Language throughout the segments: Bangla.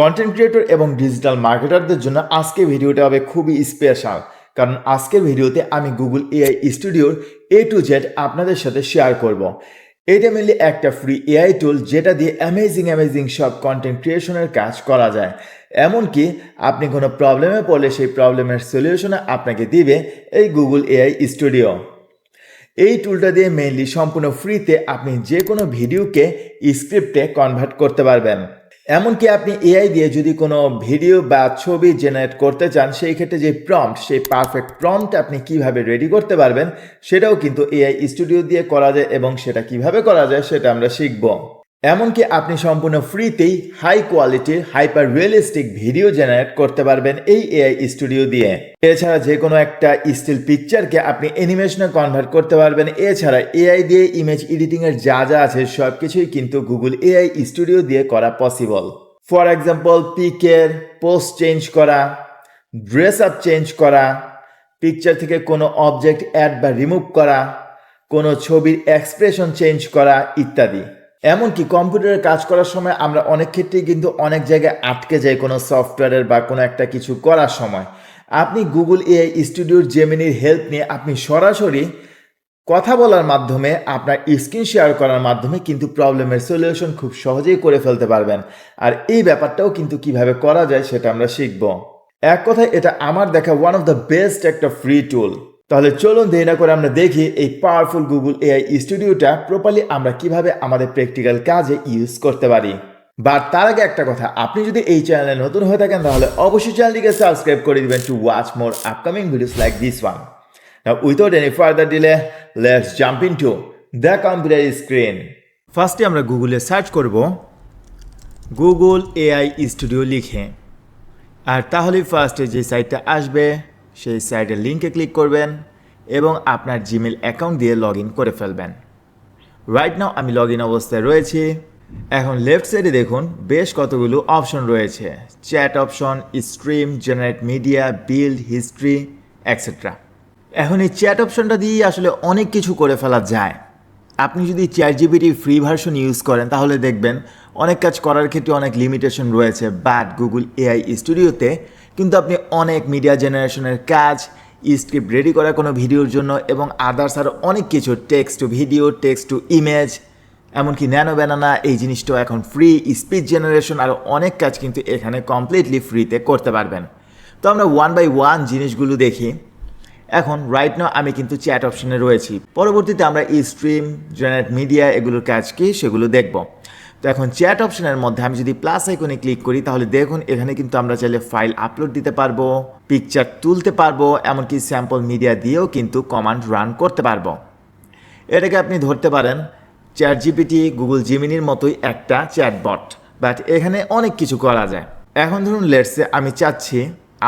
কন্টেন্ট ক্রিয়েটর এবং ডিজিটাল মার্কেটারদের জন্য আজকে ভিডিওটা হবে খুবই স্পেশাল কারণ আজকের ভিডিওতে আমি গুগল এআই স্টুডিওর এ টু জেড আপনাদের সাথে শেয়ার করব। এটা মেনলি একটা ফ্রি এআই টুল যেটা দিয়ে অ্যামেজিং অ্যামেজিং সব কন্টেন্ট ক্রিয়েশনের কাজ করা যায়। এমনকি আপনি কোনো প্রবলেমে পড়লে সেই প্রবলেমের সলিউশনে আপনাকে দিবে এই গুগল এআই স্টুডিও এই টুলটা দিয়ে মেইনলি সম্পূর্ণ ফ্রিতে আপনি যে কোনো ভিডিওকে স্ক্রিপ্টে কনভার্ট করতে পারবেন। এমনকি আপনি এআই দিয়ে যদি কোনো ভিডিও বা ছবি জেনারেট করতে চান, সেই ক্ষেত্রে যে প্রম্পট সেই পারফেক্ট প্রম্পট আপনি কীভাবে রেডি করতে পারবেন, সেটাও কিন্তু এআই স্টুডিও দিয়ে করা যায় এবং সেটা কীভাবে করা যায়, সেটা আমরা শিখব। এমনকি আপনি সম্পূর্ণ ফ্রিতেই হাই কোয়ালিটির হাইপার রিয়েলিস্টিক ভিডিও জেনারেট করতে পারবেন এই এআই স্টুডিও দিয়ে। এছাড়া যে কোনো একটা স্টিল পিকচারকে আপনি অ্যানিমেশনে কনভার্ট করতে পারবেন। এছাড়া এআই দিয়ে ইমেজ এডিটিংয়ের যা যা আছে সব কিছুই কিন্তু গুগল এআই স্টুডিও দিয়ে করা পসিবল ফর এক্সাম্পল পিকের পোস্ট চেঞ্জ করা ড্রেস আপ চেঞ্জ করা পিকচার থেকে কোনো অবজেক্ট অ্যাড বা রিমুভ করা, কোনো ছবির এক্সপ্রেশন চেঞ্জ করা, ইত্যাদি। এমনকি কম্পিউটারে কাজ করার সময় আমরা অনেক ক্ষেত্রেই কিন্তু অনেক জায়গায় আটকে যাই কোনো সফটওয়্যারের বা কোনো একটা কিছু করার সময়। আপনি গুগল এআই স্টুডিওর জেমিনির হেল্প নিয়ে আপনি সরাসরি কথা বলার মাধ্যমে, আপনার স্ক্রিন শেয়ার করার মাধ্যমে কিন্তু প্রবলেমের সলিউশন খুব সহজেই করে ফেলতে পারবেন। আর এই ব্যাপারটাও কিন্তু কীভাবে করা যায় সেটা আমরা শিখব। এক কথায় এটা আমার দেখা ওয়ান অফ দ্য বেস্ট একটা ফ্রি টুল তাহলে চলুন দেরি না করে আমরা দেখি এই পাওয়ারফুল গুগল এআই স্টুডিওটা প্রপারলি আমরা কীভাবে আমাদের প্র্যাকটিক্যাল কাজে ইউজ করতে পারি। বাট তার আগে একটা কথা আপনি যদি এই চ্যানেলে নতুন হয়ে থাকেন তাহলে অবশ্যই চ্যানেলটিকে সাবস্ক্রাইব করে দিবেন to watch more upcoming videos like this one Now, without any further delay, let's jump into the computer screen. ফার্স্টে আমরা গুগলে সার্চ করব। গুগল এআই স্টুডিও লিখে। আর তাহলে ফার্স্টে যে সাইটটা আসবে সেই সাইটের লিঙ্কে ক্লিক করবেন এবং আপনার জিমেল অ্যাকাউন্ট দিয়ে লগ করে ফেলবেন। রাইট নাও আমি লগ ইন অবস্থায় রয়েছি। এখন লেফট সাইডে দেখুন, বেশ কতগুলো অপশন রয়েছে। Chat option stream generate media build history et cetera এখন এই চ্যাট অপশনটা দিয়েই আসলে অনেক কিছু করে ফেলা যায়। আপনি যদি chat GPT free version use করেন, তাহলে দেখবেন অনেক কাজ করার ক্ষেত্রে অনেক লিমিটেশন রয়েছে। বাট গুগল এআই স্টুডিওতে কিন্তু আপনি অনেক মিডিয়া জেনারেশনের কাজ স্ক্রিপ্ট রেডি করা কোনো ভিডিওর জন্য এবং আদার্স আরও অনেক কিছু text to video text to image এমনকি ন্যানো ব্যানানা, এই জিনিসটাও এখন ফ্রি স্পিচ জেনারেশন আরও অনেক কাজ কিন্তু এখানে কমপ্লিটলি ফ্রিতে করতে পারবেন। তো আমরা ওয়ান বাই ওয়ান জিনিসগুলো দেখি। এখন রাইট নাও আমি কিন্তু চ্যাট অপশনে রয়েছি। পরবর্তীতে আমরা স্ট্রিম জেনারেট মিডিয়া এগুলোর কাজ কি সেগুলো দেখব। তো এখন চ্যাট অপশনের মধ্যে আমি যদি প্লাস আইকনে ক্লিক করি, তাহলে দেখুন এখানে কিন্তু আমরা চাইলে ফাইল আপলোড দিতে পারব পিকচার তুলতে পারব, এমনকি স্যাম্পল মিডিয়া দিয়েও কিন্তু কমান্ড রান করতে পারব। এটাকে আপনি ধরতে পারেন চ্যাট জিপিটি গুগল জিমিনির মতোই একটা চ্যাটবট বাট এখানে অনেক কিছু করা যায়। এখন ধরুন লেটসে আমি চাচ্ছি,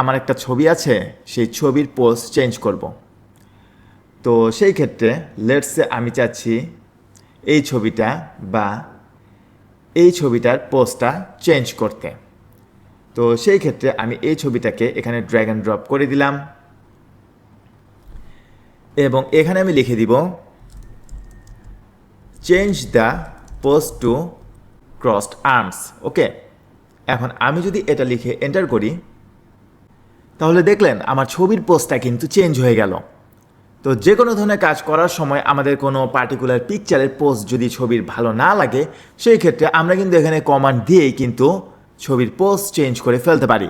আমার একটা ছবি আছে, সেই ছবির পোস্ট চেঞ্জ করব। তো সেই ক্ষেত্রে লেটসে আমি চাচ্ছি, এই ছবিটা বা এই ছবিটার পোস্টটা চেঞ্জ করতে। তো সেই ক্ষেত্রে আমি এই ছবিটাকে এখানে ড্র্যাগ অ্যান্ড ড্রপ করে দিলাম। এবং এখানে আমি লিখে দিব change the post to crossed arms okay এখন আমি যদি এটা লিখে এন্টার করি, তাহলে দেখলেন আমার ছবির পোস্টটা কিন্তু চেঞ্জ হয়ে গেল। তো যে কোনো ধরনের কাজ করার সময় আমাদের কোনো পার্টিকুলার পিকচারের পোস্ট যদি ছবির ভালো না লাগে, সেই ক্ষেত্রে আমরা কিন্তু এখানে কমান্ড দিয়েই কিন্তু ছবির পোস্ট চেঞ্জ করে ফেলতে পারি।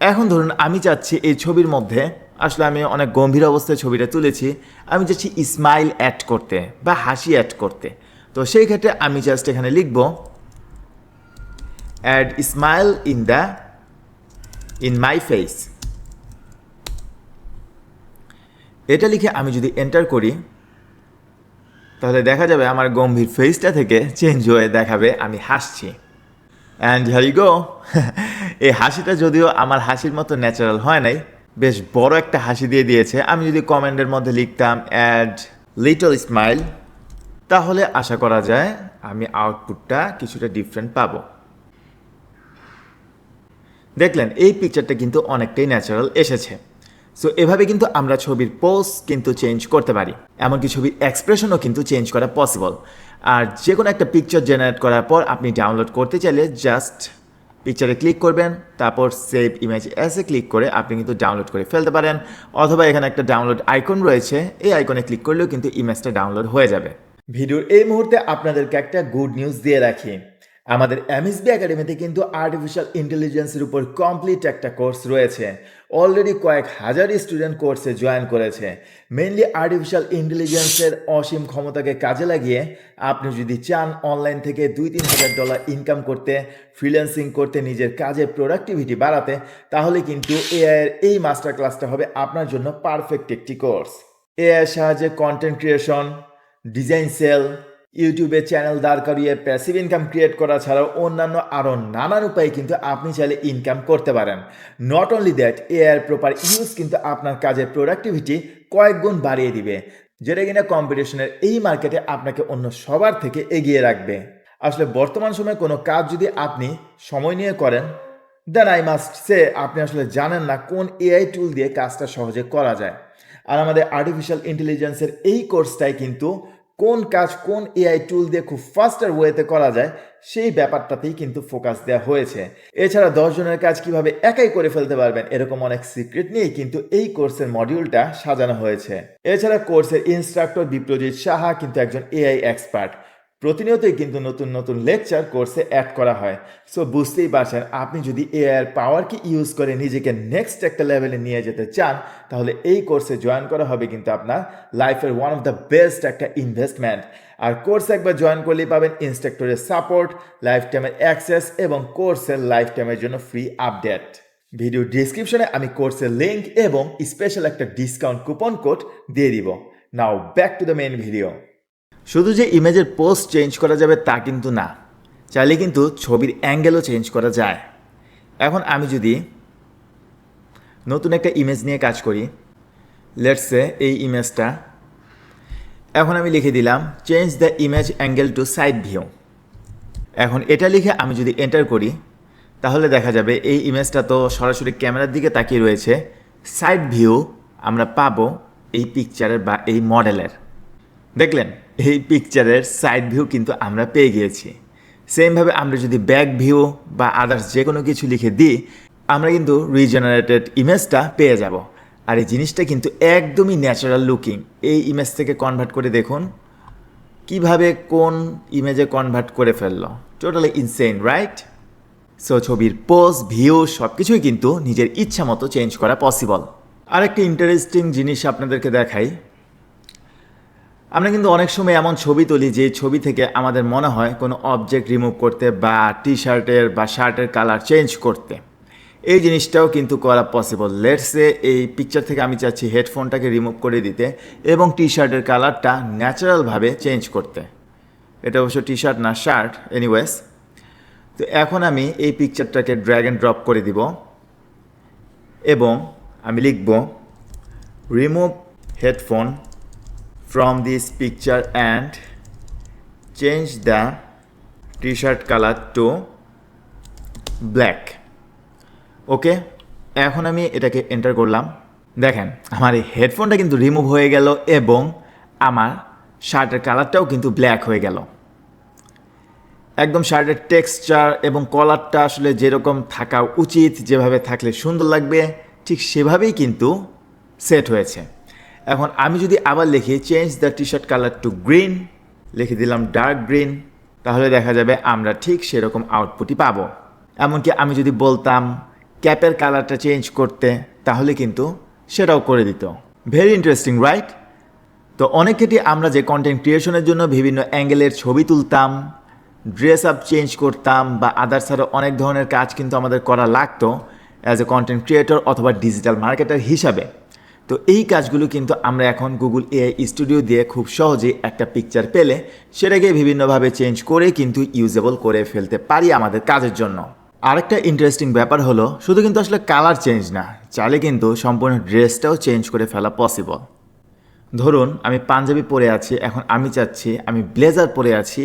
এখন ধরুন আমি চাচ্ছি এই ছবির মধ্যে, আসলে আমি অনেক গম্ভীর অবস্থায় ছবিটা তুলেছি, আমি চাচ্ছি স্মাইল অ্যাড করতে বা হাসি অ্যাড করতে। তো সেই ক্ষেত্রে আমি জাস্ট এখানে লিখব add smile in the in my face এটা লিখে আমি যদি এন্টার করি, তাহলে দেখা যাবে আমার গম্ভীর ফেসটা থেকে চেঞ্জ হয়ে দেখাবে, আমি হাসছি। অ্যান্ড হ্যারি গো এই হাসিটা যদিও আমার হাসির মতো ন্যাচারাল হয় নাই, বেশ বড় একটা হাসি দিয়ে দিয়েছে। আমি যদি কমেন্টের মধ্যে লিখতাম অ্যাড লিটল স্মাইল তাহলে আশা করা যায় আমি আউটপুটটা কিছুটা ডিফারেন্ট পাবো। দেখলেন, এই পিকচারটা কিন্তু অনেকটাই ন্যাচারাল এসেছে। সো এভাবে কিন্তু আমরা ছবির পোজ কিন্তু চেঞ্জ করতে পারি। এমনকি ছবির এক্সপ্রেশনও কিন্তু চেঞ্জ করা পসিবল আর যে কোনো একটা পিকচার জেনারেট করার পর আপনি ডাউনলোড করতে চাইলে জাস্ট পিকচারে ক্লিক করবেন, তারপর সেভ ইমেজ এসে ক্লিক করে আপনি কিন্তু ডাউনলোড করে ফেলতে পারেন। অথবা এখানে একটা ডাউনলোড আইকন রয়েছে, এই আইকনে ক্লিক করলেও কিন্তু ইমেজটা ডাউনলোড হয়ে যাবে। ভিডিওর এই মুহূর্তে আপনাদেরকে একটা গুড নিউজ দিয়ে রাখি। আমাদের এমএসবি একাডেমিতে কিন্তু আর্টিফিশিয়াল ইন্টেলিজেন্সের উপর কমপ্লিট একটা কোর্স রয়েছে। অলরেডি কয়েক হাজার স্টুডেন্ট কোর্সে জয়েন করেছে। মেনলি আর্টিফিশিয়াল ইন্টেলিজেন্সের অসীম ক্ষমতাকে কাজে লাগিয়ে আপনি যদি চান অনলাইন থেকে দুই তিন হাজার ডলার ইনকাম করতে ফ্রিল্যান্সিং করতে, নিজের কাজের প্রোডাক্টিভিটি বাড়াতে, তাহলে কিন্তু এআই এর এই মাস্টার ক্লাসটা হবে আপনার জন্য পারফেক্ট একটি কোর্স এআই এর সাহায্যে কন্টেন্ট ক্রিয়েশন ডিজাইন সেল ইউটিউবে চ্যানেল দাঁড় করিয়ে প্যাসিভ ইনকাম ক্রিয়েট করা ছাড়াও অন্যান্য আরও নানান উপায়ে কিন্তু আপনি চাইলে ইনকাম করতে পারেন। Not only that AR proper use কিন্তু আপনার কাজের প্রোডাক্টিভিটি কয়েক গুণ বাড়িয়ে দিবে, যেটা কিনা কম্পিটিশনের এই মার্কেটে আপনাকে অন্য সবার থেকে এগিয়ে রাখবে। আসলে বর্তমান সময়ে কোনো কাজ যদি আপনি সময় নিয়ে করেন দেন আই মাস্ট সে আপনি আসলে জানেন না কোন এআই টুল দিয়ে কাজটা সহজে করা যায়। আর আমাদের আর্টিফিশিয়াল ইন্টেলিজেন্সের এই কোর্সটাই কিন্তু কোন কাজ কোন এআই টুল দিয়ে খুব ফাস্টার ওয়েতে করা যায়, সেই ব্যাপারটাতেই কিন্তু ফোকাস দেওয়া হয়েছে। এছাড়া দশজনের কাজ কীভাবে একাই করে ফেলতে পারবেন, এরকম অনেক সিক্রেট নিয়ে কিন্তু এই কোর্সের মডিউলটা সাজানো হয়েছে। এছাড়া কোর্সের ইনস্ট্রাক্টর বিপ্লজিৎ সাহা কিন্তু একজন এআই এক্সপার্ট প্রতিনিয়তই কিন্তু নতুন নতুন লেকচার কোর্সে অ্যাড করা হয়। সো বুঝতেই পারছেন, আপনি যদি এআই এর পাওয়ারকে ইউজ করে নিজেকে নেক্সট একটা লেভেলে নিয়ে যেতে চান, তাহলে এই কোর্সে জয়েন করা হবে কিন্তু আপনার লাইফের ওয়ান অফ দ্য বেস্ট একটা ইনভেস্টমেন্ট আর কোর্সে একবার জয়েন করলেই পাবেন ইনস্ট্রাক্টরের সাপোর্ট লাইফ টাইমের অ্যাক্সেস এবং কোর্সের লাইফ টাইমের জন্য ফ্রি আপডেট ভিডিও ডিসক্রিপশনে আমি কোর্সের লিঙ্ক এবং স্পেশাল একটা ডিসকাউন্ট কুপন কোড দিয়ে দিব। Now back to the main video শুধু যে ইমেজের পোস্ট চেঞ্জ করা যাবে তা কিন্তু না। চাইলে কিন্তু ছবির অ্যাঙ্গেলও চেঞ্জ করা যায়। এখন আমি যদি নতুন একটা ইমেজ নিয়ে কাজ করি লেটসে এই ইমেজটা এখন আমি লিখে দিলাম change the image angle to side view এখন এটা লিখে আমি যদি এন্টার করি, তাহলে দেখা যাবে এই ইমেজটা তো সরাসরি ক্যামেরার দিকে তাকিয়ে রয়েছে। সাইড ভিউ আমরা পাবো এই পিকচারের বা এই মডেলের দেখলেন? এই পিকচারের সাইড ভিউ কিন্তু আমরা পেয়ে গিয়েছি। সেমভাবে আমরা যদি ব্যাক ভিউ বা আদার্স যে কোনো কিছু লিখে দিই, আমরা কিন্তু রিজেনারেটেড ইমেজটা পেয়ে যাব। আর এই জিনিসটা কিন্তু একদমই ন্যাচারাল লুকিং এই ইমেজ থেকে কনভার্ট করে দেখুন, কীভাবে কোন ইমেজে কনভার্ট করে ফেলল। টোটালি ইনসেন রাইট সো ছবির পোজ ভিউ সব কিছুই কিন্তু নিজের ইচ্ছা মতো চেঞ্জ করা পসিবল আরেকটি ইন্টারেস্টিং জিনিস আপনাদেরকে দেখাই। আমরা কিন্তু অনেক সময় এমন ছবি তুলি যে ছবি থেকে আমাদের মনে হয় কোনো অবজেক্ট রিমুভ করতে বা টি শার্টের বা শার্টের কালার চেঞ্জ করতে। এই জিনিসটাও কিন্তু করা পসিবল লেটসে এই পিকচার থেকে আমি চাচ্ছি হেডফোনটাকে রিমুভ করে দিতে এবং টি শার্টের কালারটা ন্যাচারালভাবে চেঞ্জ করতে। এটা অবশ্য টি শার্ট না শার্ট এনিওয়েজ তো এখন আমি এই পিকচারটাকে ড্র্যাগ অ্যান্ড ড্রপ করে দিব এবং আমি লিখব remove headphone from this picture and change the t-shirt color to black. Okay এখন আমি এটাকে এন্টার করলাম। দেখেন, আমার এই হেডফোনটা কিন্তু রিমুভ হয়ে গেল এবং আমার শার্টের কালারটাও কিন্তু ব্ল্যাক হয়ে গেল। একদম শার্টের টেক্সচার এবং কলারটা আসলে যেরকম থাকা উচিত, যেভাবে থাকলে সুন্দর লাগবে, ঠিক সেভাবেই কিন্তু সেট হয়েছে। এখন আমি যদি আবার লিখি change the T shirt colour to green লিখে দিলাম ডার্ক গ্রিন তাহলে দেখা যাবে আমরা ঠিক সেরকম আউটপুটই পাবো। এমনকি আমি যদি বলতাম ক্যাপের কালারটা চেঞ্জ করতে, তাহলে কিন্তু সেটাও করে দিত। ভেরি ইন্টারেস্টিং রাইট তো অনেক ক্ষেত্রে আমরা যে কন্টেন্ট ক্রিয়েশনের জন্য বিভিন্ন অ্যাঙ্গেলের ছবি তুলতাম ড্রেস আপ চেঞ্জ করতাম, বা আদার্স আরও অনেক ধরনের কাজ কিন্তু আমাদের করা লাগতো অ্যাজ এ কন্টেন্ট ক্রিয়েটর অথবা ডিজিটাল মার্কেটার হিসাবে। তো এই কাজগুলো কিন্তু আমরা এখন গুগল এআই স্টুডিও দিয়ে খুব সহজেই একটা পিকচার পেলে সেটাকে বিভিন্নভাবে চেঞ্জ করে কিন্তু ইউজেবল করে ফেলতে পারি আমাদের কাজের জন্য। আরেকটা ইন্টারেস্টিং ব্যাপার হলো, শুধু কিন্তু আসলে কালার চেঞ্জ না, চাইলে কিন্তু সম্পূর্ণ ড্রেসটাও চেঞ্জ করে ফেলা পসিবল ধরুন, আমি পাঞ্জাবি পরে আছি, এখন আমি চাচ্ছি, আমি ব্লেজার পরে আছি,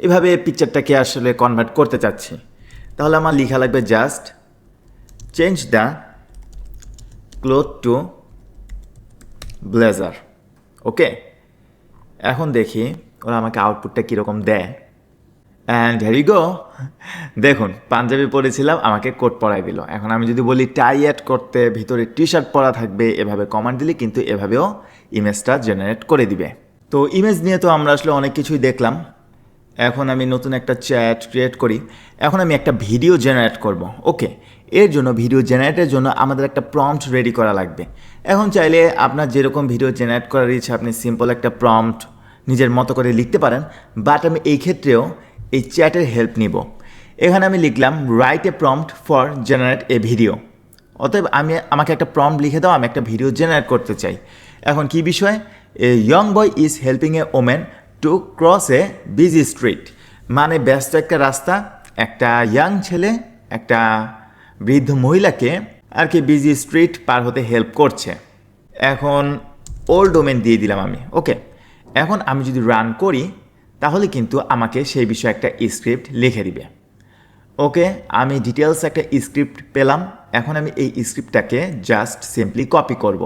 এভাবে পিকচারটাকে আসলে কনভার্ট করতে চাচ্ছি। তাহলে আমার লেখা লাগবে just change the cloth to blazer, okay? এখন দেখি ওরা আমাকে আউটপুটটা কীরকম দেয়। অ্যান্ড হ্যারি গো দেখুন, পাঞ্জাবি পরেছিলাম, আমাকে কোট পরাই দিল। এখন আমি যদি বলি টাই অ্যাড করতে ভিতরে টি শার্ট পরা থাকবে, এভাবে কমান্ড দিলে, কিন্তু এভাবেও ইমেজটা জেনারেট করে দিবে। তো ইমেজ নিয়ে তো আমরা আসলে অনেক কিছুই দেখলাম। এখন আমি নতুন একটা চ্যাট ক্রিয়েট করি। এখন আমি একটা ভিডিও জেনারেট করব, ওকে? এর জন্য ভিডিও জেনারেটের জন্য আমাদের একটা প্রম্পট রেডি করা লাগবে। এখন চাইলে আপনার যেরকম ভিডিও জেনারেট করার ইচ্ছা, আপনি সিম্পল একটা প্রম্পট নিজের মতো করে লিখতে পারেন বাট আমি এই ক্ষেত্রেও এই চ্যাটের হেল্প নিব। এখানে আমি লিখলাম write a prompt for generate a video অতএব আমি, আমাকে একটা প্রম্পট লিখে দাও, আমি একটা ভিডিও জেনারেট করতে চাই। এখন কি বিষয়? A young boy is helping a women to cross a busy street মানে ব্যস্ত একটা রাস্তা, একটা ইয়াং ছেলে, একটা বৃদ্ধ মহিলাকে আর কি বিজি স্ট্রিট পার হতে হেল্প করছে। এখন ওল্ড ডোমেন দিয়ে দিলাম আমি ওকে এখন আমি যদি রান করি, তাহলে কিন্তু আমাকে সেই বিষয়ে একটা স্ক্রিপ্ট লিখে দিবে। ওকে আমি ডিটেলস একটা স্ক্রিপ্ট পেলাম, এখন আমি এই স্ক্রিপ্টটাকে জাস্ট সিম্পলি কপি করব।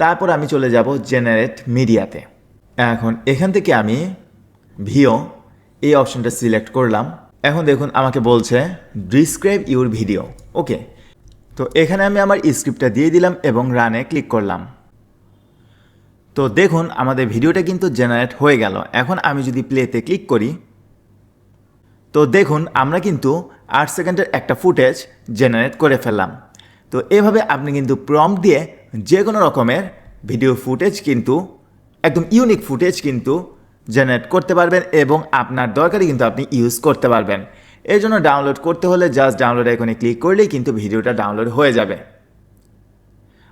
তারপর আমি চলে যাব জেনারেট মিডিয়াতে এখন এখান থেকে আমি ভিও, এই অপশনটা সিলেক্ট করলাম। এখন দেখুন, আমাকে বলছে ডিসক্রাইব ইউর ভিডিও ওকে, তো এখানে আমি আমার স্ক্রিপ্টটা দিয়ে দিলাম এবং রানে ক্লিক করলাম। তো দেখুন, আমাদের ভিডিওটা কিন্তু জেনারেট হয়ে গেল। এখন আমি যদি প্লেতে ক্লিক করি, তো দেখুন, আমরা কিন্তু আট সেকেন্ডের একটা ফুটেজ জেনারেট করে ফেললাম। তো এভাবে আপনি কিন্তু প্রম্পট দিয়ে যে কোনো রকমের ভিডিও ফুটেজ কিন্তু, একদম ইউনিক ফুটেজ কিন্তু জেনারেট করতে পারবেন এবং আপনার দরকারি কিন্তু আপনি ইউজ করতে পারবেন। এর জন্য ডাউনলোড করতে হলে জাস্ট ডাউনলোড আইকনে ক্লিক করলেই কিন্তু ভিডিওটা ডাউনলোড হয়ে যাবে।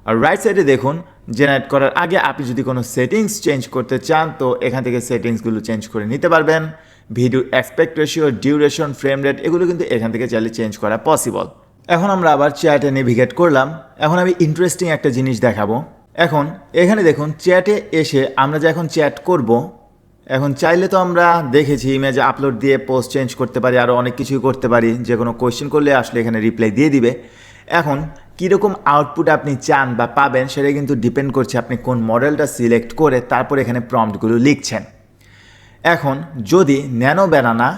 আর রাইট সাইডে দেখুন জেনারেট করার আগে আপনি যদি কোনো সেটিংস চেঞ্জ করতে চান, তো এখান থেকে সেটিংসগুলো চেঞ্জ করে নিতে পারবেন। Video aspect ratio duration frame rate এগুলো কিন্তু এখান থেকে চাইলে চেঞ্জ করা পসিবল এখন আমরা আবার চ্যাটে নেভিগেট করলাম। এখন আমি ইন্টারেস্টিং একটা জিনিস দেখাবো। এখন এখানে দেখুন চ্যাটে এসে আমরা যে এখন চ্যাট করব এখন চাইলে তো আমরা দেখেছি ইমেজ আপলোড দিয়ে পোস্ট চেঞ্জ করতে পারি আরও অনেক কিছুই করতে পারি। যে কোনো কোয়েশ্চেন করলে আসলে এখানে রিপ্লাই দিয়ে দিবে। এখন কীরকম আউটপুট আপনি চান বা পাবেন সেটা কিন্তু ডিপেন্ড করছে আপনি কোন মডেলটা সিলেক্ট করে তারপর এখানে প্রম্পটগুলো লিখছেন। এখন যদি ন্যানো ব্যানানা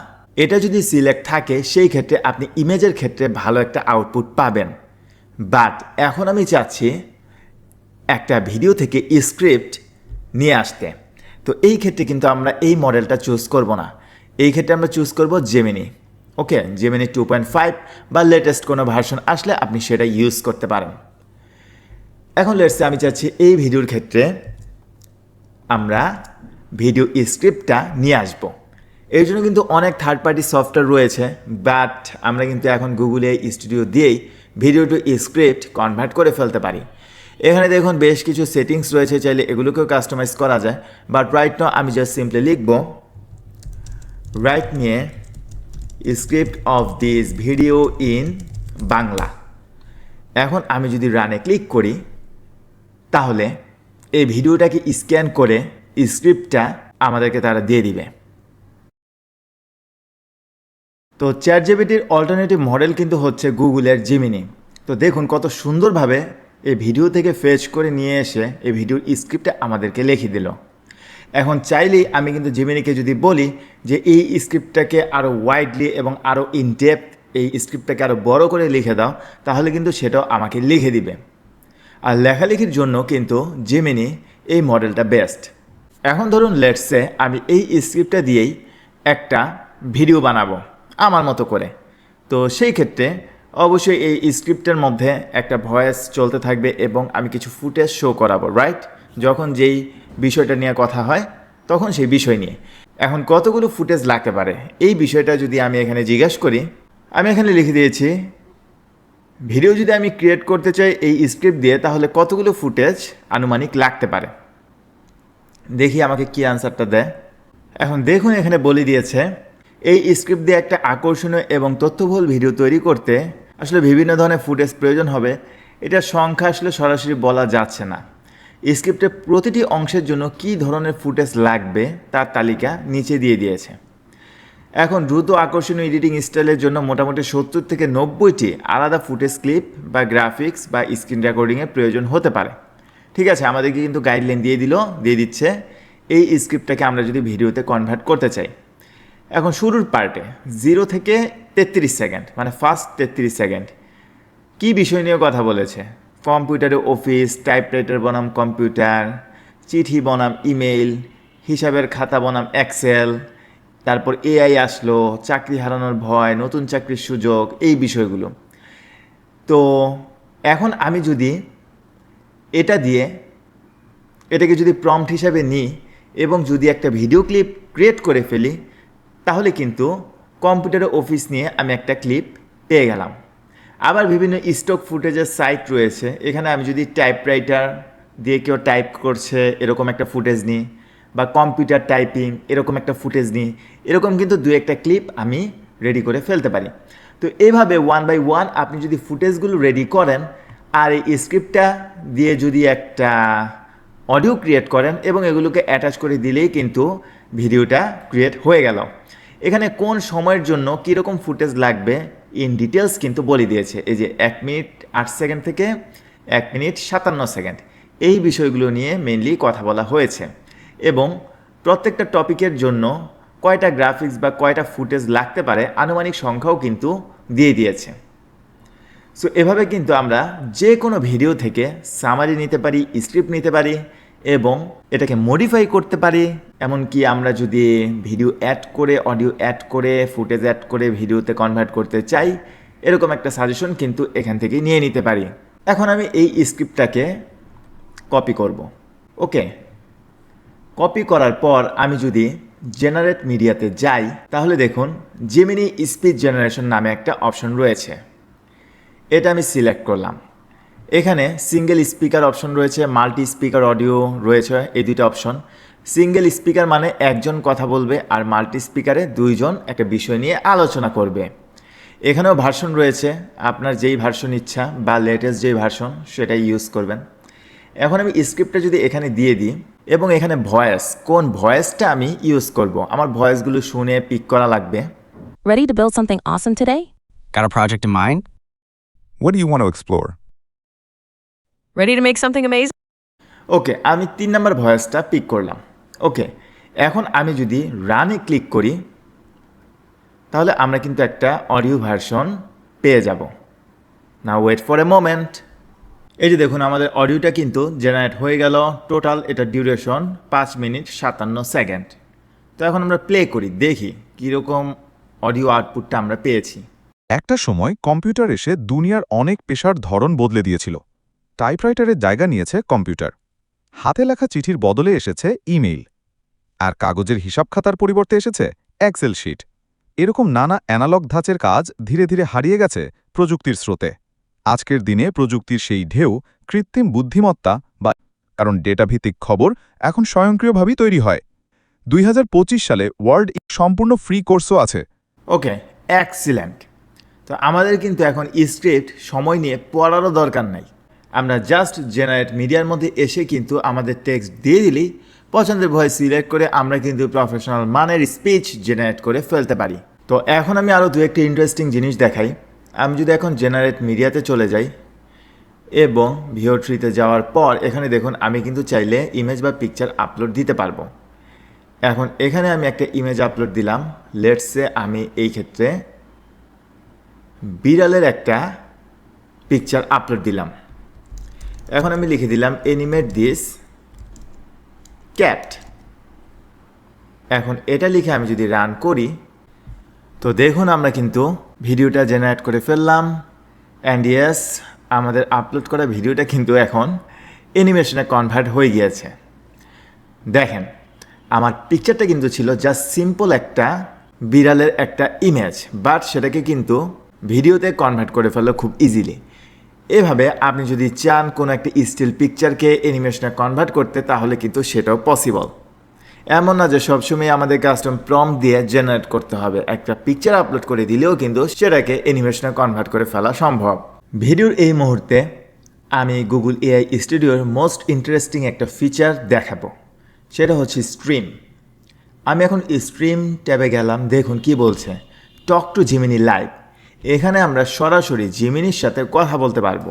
এটা যদি সিলেক্ট থাকে, সেই ক্ষেত্রে আপনি ইমেজের ক্ষেত্রে ভালো একটা আউটপুট পাবেন। বাট এখন আমি চাচ্ছি একটা ভিডিও থেকে স্ক্রিপ্ট নিয়ে আসতে। তো এই ক্ষেত্রে কিন্তু আমরা এই মডেলটা চুজ করব না। এই ক্ষেত্রে আমরা চুজ করব Gemini okay Gemini two point five বা লেটেস্ট কোনো ভার্সন আসলে আপনি সেটা ইউজ করতে পারেন। এখন লেটসে আমি চাচ্ছি এই ভিডিওর ক্ষেত্রে আমরা ভিডিও স্ক্রিপ্টটা নিয়ে আসব। এর জন্য কিন্তু অনেক থার্ড পার্টি সফটওয়্যার রয়েছে বাট আমরা কিন্তু এখন গুগলে স্টুডিও দিয়েই ভিডিও টু স্ক্রিপ্ট কনভার্ট করে ফেলতে পারি। এখানে দেখুন বেশ কিছু সেটিংস রয়েছে, চাইলে এগুলোকেও কাস্টমাইজ করা যায়। বাট রাইট নো আমি জাস্ট সিম্পলি লিখব রাইট নিয়ে script of this video in Bangla. এখন আমি যদি রানে ক্লিক করি, তাহলে এই ভিডিওটাকে স্ক্যান করে স্ক্রিপ্টটা আমাদেরকে তারা দিয়ে দিবে। তো চ্যাট জিবিটির অল্টারনেটিভ মডেল কিন্তু হচ্ছে গুগলের জিমিনি তো দেখুন কত সুন্দরভাবে এই ভিডিও থেকে ফেচ করে নিয়ে এসে এই ভিডিওর স্ক্রিপ্টটা আমাদেরকে লিখে দিল। এখন চাইলেই আমি কিন্তু জিমিনিকে যদি বলি যে এই স্ক্রিপ্টটাকে আরও ওয়াইডলি এবং আরও ইনডেপথ এই স্ক্রিপ্টটাকে আরও বড় করে লিখে দাও, তাহলে কিন্তু সেটাও আমাকে লিখে দিবে। আর লেখালেখির জন্য কিন্তু জিমিনি এই মডেলটা বেস্ট এখন ধরুন লেটসে আমি এই স্ক্রিপ্টটা দিয়েই একটা ভিডিও বানাবো, আমার মতো করে। তো সেই ক্ষেত্রে অবশ্যই এই স্ক্রিপ্টের মধ্যে একটা ভয়েস চলতে থাকবে এবং আমি কিছু ফুটেজ শো করাবো রাইট যখন যেই বিষয়টা নিয়ে কথা হয়, তখন সেই বিষয় নিয়ে। এখন কতগুলো ফুটেজ লাগতে পারে? এই বিষয়টা যদি আমি এখানে জিজ্ঞেস করি, আমি এখানে লিখে দিয়েছি, ভিডিও যদি আমি ক্রিয়েট করতে চাই এই স্ক্রিপ্ট দিয়ে, তাহলে কতগুলো ফুটেজ আনুমানিক লাগতে পারে? দেখি আমাকে কি আনসারটা দেয়। এখন দেখুন, এখানে বলে দিয়েছে, এই স্ক্রিপ্ট দিয়ে একটা আকর্ষণীয় এবং তথ্যবহুল ভিডিও তৈরি করতে আসলে বিভিন্ন ধরনের ফুটেজ প্রয়োজন হবে। এটার সংখ্যা আসলে সরাসরি বলা যাচ্ছে না। স্ক্রিপ্টের প্রতিটি অংশের জন্য কী ধরনের ফুটেজ লাগবে তার তালিকা নিচে দিয়ে দিয়েছে। এখন দ্রুত আকর্ষণীয় এডিটিং স্টাইলের জন্য মোটামুটি সত্তর থেকে নব্বইটি আলাদা ফুটেজ ক্লিপ বা গ্রাফিক্স বা স্ক্রিন রেকর্ডিংয়ের প্রয়োজন হতে পারে। ঠিক আছে, আমাদেরকে কিন্তু গাইডলাইন দিয়ে দিল, দিয়ে দিচ্ছে। এই স্ক্রিপ্টটাকে আমরা যদি ভিডিওতে কনভার্ট করতে চাই। এখন শুরুর পার্টে জিরো থেকে তেত্রিশ সেকেন্ড মানে ফার্স্ট তেত্রিশ সেকেন্ড। কি বিষয় নিয়ে কথা বলেছে? কম্পিউটারে অফিস, টাইপরাইটার বনাম কম্পিউটার, চিঠি বনাম ইমেইল, হিসাবের খাতা বনাম এক্সেল, তারপর এআই আসলো, চাকরি হারানোর ভয়, নতুন চাকরির সুযোগ, এই বিষয়গুলো। তো এখন আমি যদি এটা দিয়ে, এটাকে যদি প্রম্পট হিসাবে নিই এবং যদি একটা ভিডিও ক্লিপ ক্রিয়েট করে ফেলি তাহলে কিন্তু কম্পিউটারে অফিস নিয়ে আমি একটা ক্লিপ পেয়ে গেলাম। আবার বিভিন্ন স্টক ফুটেজের সাইট রয়েছে। এখানে আমি যদি টাইপরাইটার দিয়ে কেউ টাইপ করছে এরকম একটা ফুটেজ নিই বা কম্পিউটার টাইপিং এরকম একটা ফুটেজ নিই এরকম কিন্তু দু একটা ক্লিপ আমি রেডি করে ফেলতে পারি। তো এইভাবে ওয়ান বাই ওয়ান আপনি যদি ফুটেজগুলো রেডি করেন আর এই স্ক্রিপ্টটা দিয়ে যদি একটা অডিও ক্রিয়েট করেন এবং এগুলোকে অ্যাটাচ করে দিলেই কিন্তু ভিডিওটা ক্রিয়েট হয়ে গেল। এখানে কোন সময়ের জন্য কীরকম ফুটেজ লাগবে ইন ডিটেলস কিন্তু বলে দিয়েছে। এই যে এক মিনিট আট সেকেন্ড থেকে এক মিনিট সাতান্ন সেকেন্ড। এই বিষয়গুলো নিয়ে মেনলি কথা বলা হয়েছে। এবং প্রত্যেকটা টপিকের জন্য কয়টা গ্রাফিক্স বা কয়টা ফুটেজ লাগতে পারে আনুমানিক সংখ্যাও কিন্তু দিয়ে দিয়েছে। সো এভাবে কিন্তু আমরা যে কোনো ভিডিও থেকে সামারি নিতে পারি স্ক্রিপ্ট নিতে পারি এবং এটাকে মডিফাই করতে পারি। এমনকি আমরা যদি ভিডিও অ্যাড করে অডিও অ্যাড করে ফুটেজ অ্যাড করে ভিডিওতে কনভার্ট করতে চাই, এরকম একটা সাজেশন কিন্তু এখান থেকে নিয়ে নিতে পারি। এখন আমি এই স্ক্রিপ্টটাকে কপি করব। ওকে কপি করার পর আমি যদি জেনারেট মিডিয়াতে যাই, তাহলে দেখুন জেমিনি স্পিচ জেনারেশন নামে একটা অপশন রয়েছে। এটা আমি সিলেক্ট করলাম। এখানে সিঙ্গেল স্পিকার অপশন রয়েছে মাল্টি স্পিকার অডিও রয়েছে এই দুইটা অপশন সিঙ্গেল স্পিকার মানে একজন কথা বলবে আর মাল্টি স্পিকারে দুইজন একটা বিষয় নিয়ে আলোচনা করবে এখানেও ভার্সন রয়েছে আপনার যেই ভার্সন ইচ্ছা বা লেটেস্ট যেই ভার্সন সেটাই ইউজ করবেন এখন আমি স্ক্রিপ্টটা যদি এখানে দিয়ে দিই এবং এখানে ভয়েস কোন ভয়েসটা আমি ইউজ করব আমার ভয়েসগুলো শুনে পিক করা লাগবে Ready to build something awesome today? Got a project in mind? What do you want to explore? Ready to make something amazing? Okay আমি তিন নম্বর ভয়েসটা পিক করলাম। ওকে এখন আমি যদি রানে ক্লিক করি তাহলে আমরা কিন্তু একটা অডিও ভার্সন পেয়ে যাব। না ওয়েট ফর এ মোমেন্ট এই যে দেখুন আমাদের অডিওটা কিন্তু জেনারেট হয়ে গেল। টোটাল এটা ডিউরেশন পাঁচ মিনিট সাতান্ন সেকেন্ড তো এখন আমরা প্লে করি দেখি কীরকম অডিও আউটপুটটা আমরা পেয়েছি। একটা সময় কম্পিউটার এসে দুনিয়ার অনেক পেশার ধরন বদলে দিয়েছিল। টাইপরাইটারের জায়গা নিয়েছে কম্পিউটার। হাতে লেখা চিঠির বদলে এসেছে ইমেইল। আর কাগজের হিসাব খাতার পরিবর্তে এসেছে এক্সেল শিট। এরকম নানা অ্যানালগ ধাঁচের কাজ ধীরে ধীরে হারিয়ে গেছে প্রযুক্তির স্রোতে। আজকের দিনে প্রযুক্তির সেই ঢেউ, কৃত্রিম বুদ্ধিমত্তা বা কারণ ডেটাভিত্তিক খবর এখন স্বয়ংক্রিয়ভাবেই তৈরি হয়। দুই হাজার পঁচিশ সালে ওয়ার্ল্ড সম্পূর্ণ ফ্রি কোর্সও আছে। Okay, excellent. তো আমাদের কিন্তু এখন স্ক্রিপ্ট, সময় নিয়ে পড়ারও দরকার নাই। আমরা জাস্ট জেনারেট মিডিয়ার মধ্যে এসে কিন্তু আমাদের টেক্সট দিয়ে দিলেই পছন্দের ভয়েস সিলেক্ট করে আমরা কিন্তু প্রফেশনাল মানের স্পিচ জেনারেট করে ফেলতে পারি। তো এখন আমি আরও দু একটি ইন্টারেস্টিং জিনিস দেখাই। আমি যদি এখন জেনারেট মিডিয়াতে চলে যাই এবং ভিও থ্রিতে যাওয়ার পর এখানে দেখুন আমি কিন্তু চাইলে ইমেজ বা পিকচার আপলোড দিতে পারব। এখন এখানে আমি একটা ইমেজ আপলোড দিলাম। লেটসে আমি এই ক্ষেত্রে বিড়ালের একটা পিকচার আপলোড দিলাম। এখন আমি লিখে দিলাম এনিমেট দিস ক্যাট এখন এটা লিখে আমি যদি রান করি, তো দেখুন আমরা কিন্তু ভিডিওটা জেনারেট করে ফেললাম। অ্যান্ড ইয়েস আমাদের আপলোড করা ভিডিওটা কিন্তু এখন অ্যানিমেশনে কনভার্ট হয়ে গিয়েছে। দেখেন, আমার পিকচারটা কিন্তু ছিল জাস্ট সিম্পল একটা, বিড়ালের একটা ইমেজ বাট সেটাকে কিন্তু ভিডিওতে কনভার্ট করে ফেলল খুব ইজিলি এভাবে আপনি যদি চান কোনো একটা স্টিল পিকচারকে অ্যানিমেশনে কনভার্ট করতে, তাহলে কিন্তু সেটাও পসিবল এমন না যে সবসময় আমাদের কাস্টম প্রম দিয়ে জেনারেট করতে হবে। একটা পিকচার আপলোড করে দিলেও কিন্তু সেটাকে অ্যানিমেশনে কনভার্ট করে ফেলা সম্ভব। ভিডিওর এই মুহূর্তে আমি গুগল এআই স্টুডিওর মোস্ট ইন্টারেস্টিং একটা ফিচার দেখাবো। সেটা হচ্ছে স্ট্রিম আমি এখন স্ট্রিম ট্যাবে গেলাম, দেখুন কি বলছে। টক টু জিমিনি লাইভ এখানে আমরা সরাসরি জিমিনির সাথে কথা বলতে পারব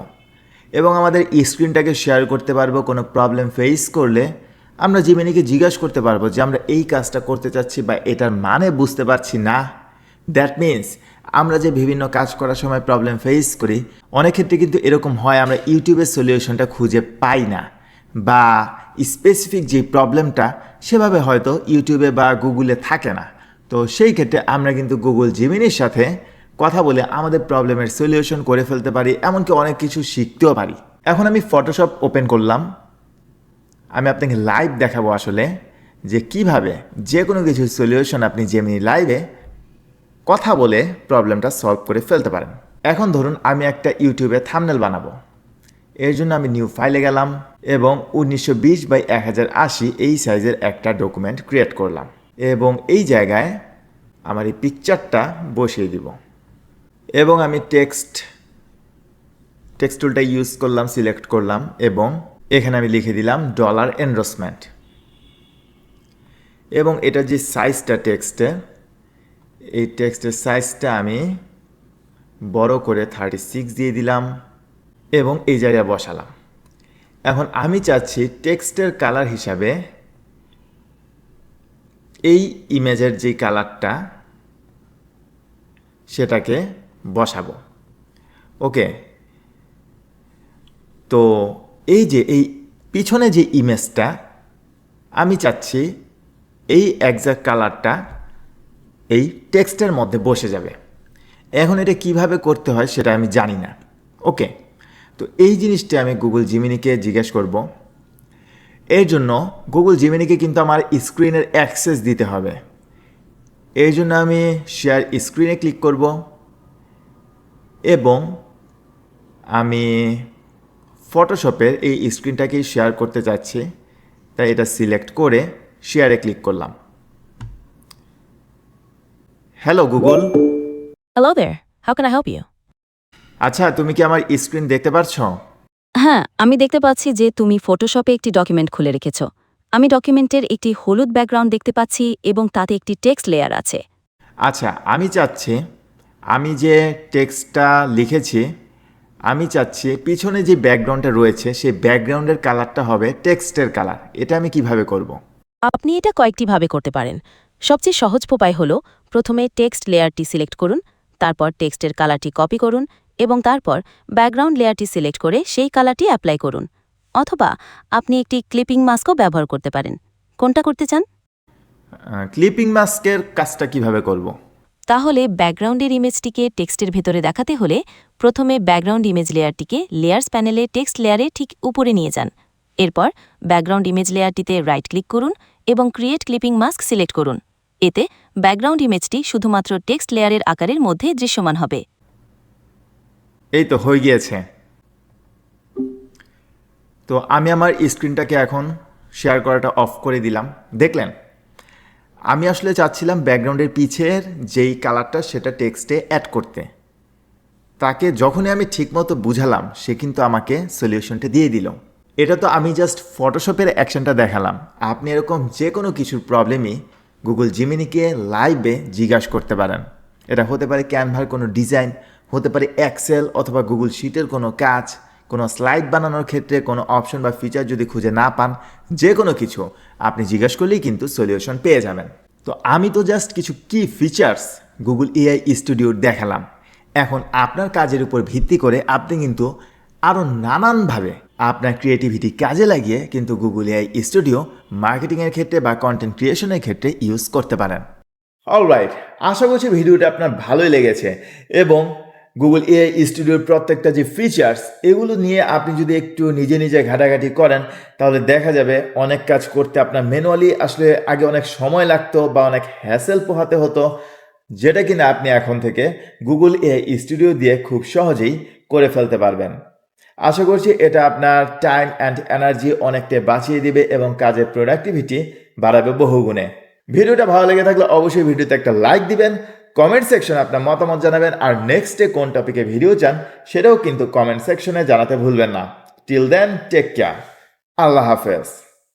এবং আমাদের স্ক্রিনটাকে শেয়ার করতে পারব, কোনো প্রবলেম ফেস করলে আমরা জিমিনিকে জিজ্ঞাসা করতে পারব যে আমরা এই কাজটা করতে চাচ্ছি বা এটার মানে বুঝতে পারছি না। দ্যাট মিন্স আমরা যে বিভিন্ন কাজ করার সময় প্রবলেম ফেস করি, অনেক ক্ষেত্রে কিন্তু এরকম হয় আমরা ইউটিউবের সলিউশনটা খুঁজে পাই না বা স্পেসিফিক যে প্রবলেমটা সেভাবে হয়তো ইউটিউবে বা গুগলে থাকে না। তো সেই ক্ষেত্রে আমরা কিন্তু গুগল জিমিনির সাথে কথা বলে আমাদের প্রবলেমের সলিউশন করে ফেলতে পারি, এমনকি অনেক কিছু শিখতেও পারি। এখন আমি ফটোশপ ওপেন করলাম। আমি আপনাকে লাইভ দেখাবো আসলে যে কীভাবে যে কোনো কিছু সলিউশন আপনি জেমিনি লাইভে কথা বলে প্রবলেমটা সলভ করে ফেলতে পারেন। এখন ধরুন আমি একটা ইউটিউবে থামনেল বানাবো। এর জন্য আমি নিউ ফাইলে গেলাম এবং উনিশশো বিশ বাই এক হাজার আশি এই সাইজের একটা ডকুমেন্ট ক্রিয়েট করলাম এবং এই জায়গায় আমার এই পিকচারটা বসিয়ে দিব। এবং আমি টেক্সট টেক্সট টুলটা ইউজ করলাম সিলেক্ট করলাম এবং এখানে আমি লিখে দিলাম ডলার এনরোসমেন্ট এবং এটা যে সাইজটা টেক্সটের এই টেক্সটের সাইজটা আমি বড় করে থার্টি সিক্স দিয়ে দিলাম এবং এই জায়গায় বসালাম। এখন আমি চাচ্ছি টেক্সটের কালার হিসাবে এই ইমেজের যে কালারটা সেটাকে বসাবো। ওকে? তো এই যে, এই পিছনে যে ইমেজটা আমি চাচ্ছি এই একজ্যাক্ট কালারটা এই টেক্সটের মধ্যে বসে যাবে। এখন এটা কীভাবে করতে হয় সেটা আমি জানি না। ওকে? তো এই জিনিসটা আমি গুগল জিমিনিকে জিজ্ঞেস করব। এর জন্য গুগল জিমিনিকে কিন্তু আমার স্ক্রিনের অ্যাক্সেস দিতে হবে। এই জন্য আমি শেয়ার স্ক্রিনে ক্লিক করব। এবং আমি ফটোশপের এই স্ক্রিনটাকেই শেয়ার করতে চাচ্ছি তাই এটা সিলেক্ট করে শেয়ারে ক্লিক করলাম। Hello Google hello there. How can I help you? আচ্ছা তুমি কি আমার স্ক্রিন দেখতে পারছ হ্যাঁ আমি দেখতে পাচ্ছি যে তুমি ফটোশপে একটি ডকুমেন্ট খুলে রেখেছ। আমি ডকুমেন্টের একটি হলুদ ব্যাকগ্রাউন্ড দেখতে পাচ্ছি এবং তাতে একটি টেক্সট লেয়ার আছে। আচ্ছা আমি চাচ্ছি আমি যে টেক্সটটা লিখেছি আমি চাচ্ছি পিছনে যে ব্যাকগ্রাউন্ডটা রয়েছে সেই ব্যাকগ্রাউন্ডের কালারটা হবে টেক্সটের কালার। এটা আমি কীভাবে করব। আপনি এটা কয়েকটি ভাবে করতে পারেন। সবচেয়ে সহজ উপায় হল প্রথমে টেক্সট লেয়ারটি সিলেক্ট করুন তারপর টেক্সটের কালারটি কপি করুন এবং তারপর ব্যাকগ্রাউন্ড লেয়ারটি সিলেক্ট করে সেই কালারটি অ্যাপ্লাই করুন। অথবা আপনি একটি ক্লিপিং মাস্কও ব্যবহার করতে পারেন। কোনটা করতে চান? ক্লিপিং মাস্কের কাজটা কীভাবে করব। তাহলে ব্যাকগ্রাউন্ডের ইমেজটিকে টেক্সটের ভেতরে দেখাতে হলে প্রথমে ব্যাকগ্রাউন্ড ইমেজ লেয়ারটিকে লেয়ার্স প্যানেলে টেক্সট লেয়ারে ঠিক উপরে নিয়ে যান। এরপর ব্যাকগ্রাউন্ড ইমেজ লেয়ারটিতে রাইট ক্লিক করুন এবং ক্রিয়েট ক্লিপিং মাস্ক সিলেক্ট করুন। এতে ব্যাকগ্রাউন্ড ইমেজটি শুধুমাত্র টেক্সট লেয়ারের আকারের মধ্যে দৃশ্যমান হবে। এই তো হয়ে গিয়েছে। তো আমি আমার স্ক্রিনটাকে এখন শেয়ার করাটা অফ করে দিলাম। দেখলেন? আমি আসলে চাচ্ছিলাম ব্যাকগ্রাউন্ডের পিছের যেই কালারটা সেটা টেক্সটে অ্যাড করতে। তাকে যখনই আমি ঠিকমতো বুঝালাম, সে কিন্তু আমাকে সলিউশনটা দিয়ে দিল। এটা তো আমি জাস্ট ফটোশপের অ্যাকশনটা দেখালাম। আপনি এরকম যে কোনো কিছুর প্রবলেমই গুগল জিমিনিকে লাইভে জিজ্ঞাসা করতে পারেন। এটা হতে পারে ক্যানভার কোনো ডিজাইন হতে পারে এক্সেল অথবা গুগল শিটের কোনো কাজ। কোনো স্লাইড বানানোর ক্ষেত্রে, কোনো অপশন বা ফিচার যদি খুঁজে না পান যে কোনো কিছু, আপনি জিজ্ঞেস করলেই কিন্তু সলিউশন পেয়ে যাবেন। তো আমি তো জাস্ট কিছু কি ফিচার্স গুগল এআই স্টুডিওর দেখালাম। এখন আপনার কাজের উপর ভিত্তি করে আপনি কিন্তু আরও নানানভাবে আপনার ক্রিয়েটিভিটি কাজে লাগিয়ে কিন্তু গুগল এআই স্টুডিও মার্কেটিংয়ের ক্ষেত্রে বা কন্টেন্ট ক্রিয়েশনের ক্ষেত্রে ইউজ করতে পারেন। অলরাইট আশা করছি ভিডিওটা আপনার ভালোই লেগেছে এবং গুগল এআই স্টুডিওর প্রত্যেকটা যে ফিচার্স এগুলো নিয়ে আপনি যদি একটু নিজে নিজে ঘাটাঘাটি করেন, তাহলে দেখা যাবে অনেক কাজ করতে আপনার ম্যানুয়ালি আসলে আগে অনেক সময় লাগতো বা অনেক হ্যাসেল পোহাতে হতো, যেটা কিনা আপনি এখন থেকে গুগল এআই স্টুডিও দিয়ে খুব সহজেই করে ফেলতে পারবেন। আশা করছি এটা আপনার টাইম অ্যান্ড এনার্জি অনেকটা বাঁচিয়ে দিবে এবং কাজের প্রোডাক্টিভিটি বাড়াবে বহুগুণে। ভিডিওটা ভালো লেগে থাকলে অবশ্যই ভিডিওতে একটা লাইক দিবেন কমেন্ট সেকশনে আপনার মতামত জানাবেন। আর নেক্সট ডে কোন টপিকে ভিডিও চান, সেটাও কিন্তু কমেন্ট সেকশনে জানাতে ভুলবেন না। টিল দেন টেক কেয়ার আল্লাহ হাফেজ।